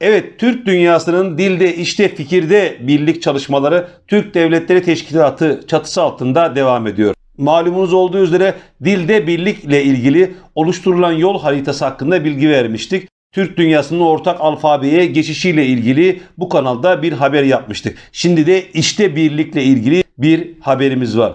Evet, Türk dünyasının dilde, işte, fikirde birlik çalışmaları Türk Devletleri Teşkilatı çatısı altında devam ediyor. Malumunuz olduğu üzere dilde birlikle ilgili oluşturulan yol haritası hakkında bilgi vermiştik. Türk dünyasının ortak alfabeye geçişiyle ilgili bu kanalda bir haber yapmıştık. Şimdi de işte birlikle ilgili bir haberimiz var.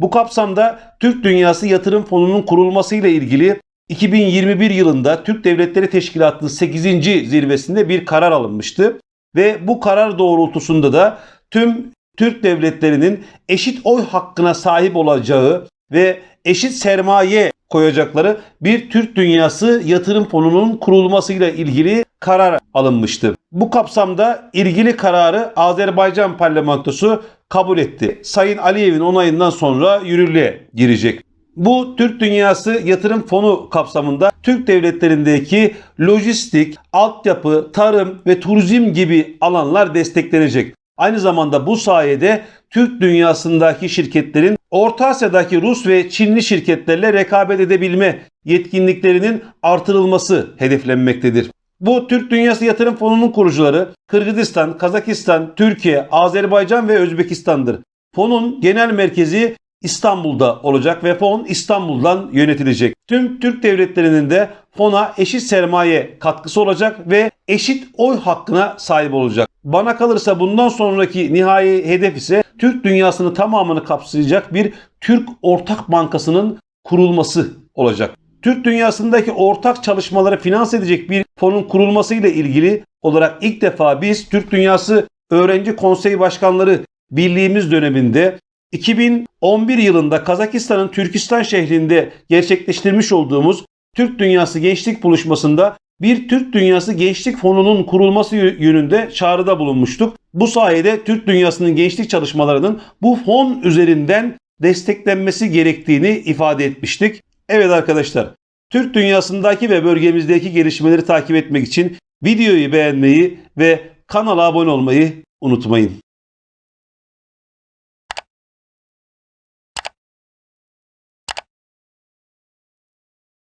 Bu kapsamda Türk Dünyası Yatırım Fonu'nun kurulmasıyla ilgili 2021 yılında Türk Devletleri Teşkilatı'nın 8. zirvesinde bir karar alınmıştı. Ve bu karar doğrultusunda da tüm Türk devletlerinin eşit oy hakkına sahip olacağı ve eşit sermaye koyacakları bir Türk Dünyası Yatırım Fonu'nun kurulmasıyla ilgili karar alınmıştı. Bu kapsamda ilgili kararı Azerbaycan parlamentosu kabul etti. Sayın Aliyev'in onayından sonra yürürlüğe girecek. Bu Türk Dünyası Yatırım Fonu kapsamında Türk devletlerindeki lojistik, altyapı, tarım ve turizm gibi alanlar desteklenecek. Aynı zamanda bu sayede Türk dünyasındaki şirketlerin Orta Asya'daki Rus ve Çinli şirketlerle rekabet edebilme yetkinliklerinin artırılması hedeflenmektedir. Bu Türk Dünyası Yatırım Fonu'nun kurucuları Kırgızistan, Kazakistan, Türkiye, Azerbaycan ve Özbekistan'dır. Fonun genel merkezi İstanbul'da olacak ve fon İstanbul'dan yönetilecek. Tüm Türk devletlerinin de fona eşit sermaye katkısı olacak ve eşit oy hakkına sahip olacak. Bana kalırsa bundan sonraki nihai hedef ise Türk dünyasını tamamını kapsayacak bir Türk Ortak Bankası'nın kurulması olacak. Türk dünyasındaki ortak çalışmaları finanse edecek bir fonun kurulması ile ilgili olarak ilk defa biz Türk Dünyası Öğrenci Konseyi Başkanları Birliğimiz döneminde 2011 yılında Kazakistan'ın Türkistan şehrinde gerçekleştirmiş olduğumuz Türk Dünyası Gençlik Buluşması'nda bir Türk Dünyası Gençlik Fonu'nun kurulması yönünde çağrıda bulunmuştuk. Bu sayede Türk Dünyası'nın gençlik çalışmalarının bu fon üzerinden desteklenmesi gerektiğini ifade etmiştik. Evet arkadaşlar, Türk dünyasındaki ve bölgemizdeki gelişmeleri takip etmek için videoyu beğenmeyi ve kanala abone olmayı unutmayın.